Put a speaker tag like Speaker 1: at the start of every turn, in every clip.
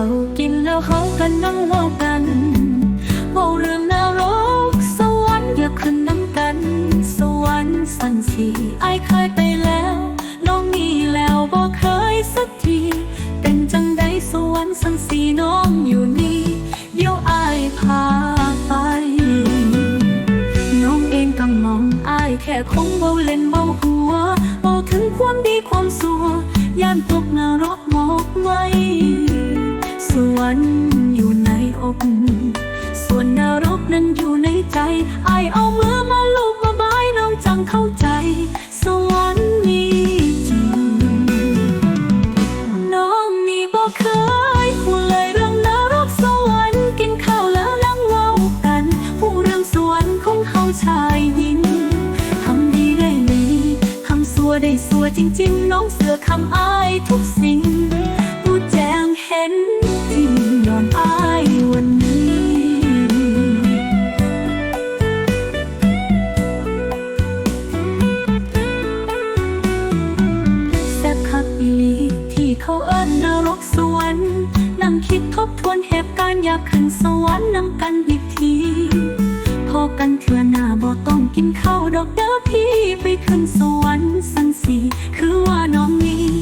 Speaker 1: ากินแล้วเขากันนั่งเล่ากันเว้าเรื่องนรกสวรรค์อย่าขึ้นน้ำกัน สวรรค์สันสีไอเคยไปแล้ว น้องมีแล้วบ่เคยสักทีแต่นจังใดสวรรค์สันสีน้องอยู่นี่เดี๋ยวไอพาไป น้องเองต้องมองไอแค่คงเบาเล่นเบาหัวเบาถึงความดีความสัวย่านตกนรกหมกไหม นั้นอยู่ในใจไอเอามือมาลูบมาบายน้องจังเข้าใจ สวรรค์มีจริง น้องนี่บอกเคยพูดเลยเรื่องนรกสวรรค์กินข้าวแล้วนั่งเว้ากันผู้เรื่องสวรรค์ของเขาชายหญิงทำดีได้ดีทำสัวได้สัวจริง ๆ น้องเสือคำอายทุกสิ่ง ทบทวนเหตุการณ์อยากขึ้นสวรรค์นำกันอีกที พอกันเถื่อหน้าบ่ต้องกินข้าวดอกเด้อพี่ไปขึ้นสวรรค์สันสีคือว่าน้องนี้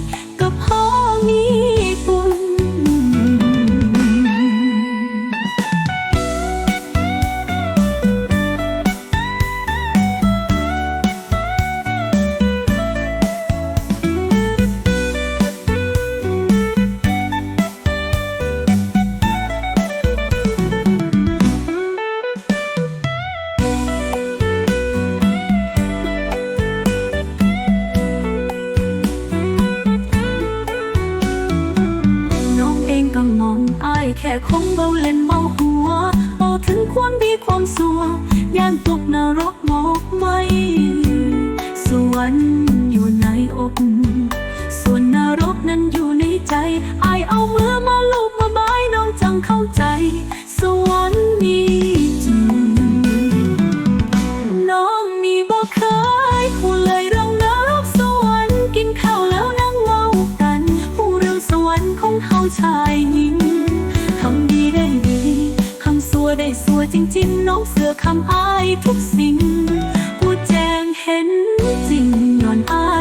Speaker 1: แค่คงเบาเล่นเบาหัวเบาถึงความดีความสัวย่านตกนรกหมอกไหมสวรรค์อยู่ในอกส่วนนรกนั้นอยู่ในใจอายเอามือมาลูบมาบายน้องจังเข้าใจ สวรรค์มีจริงน้องนี่บอกเคยพูดเลยเรื่องนรกสวรรค์กินข้าวแล้วนั่งเมากันผู้เรื่องสวรรค์ของเขาชายหญิง ได้ดีคำสัวได้สัวจริงๆ น้องเสือคำอายทุกสิ่งผู้แจ้งเห็นจริงนอนอาย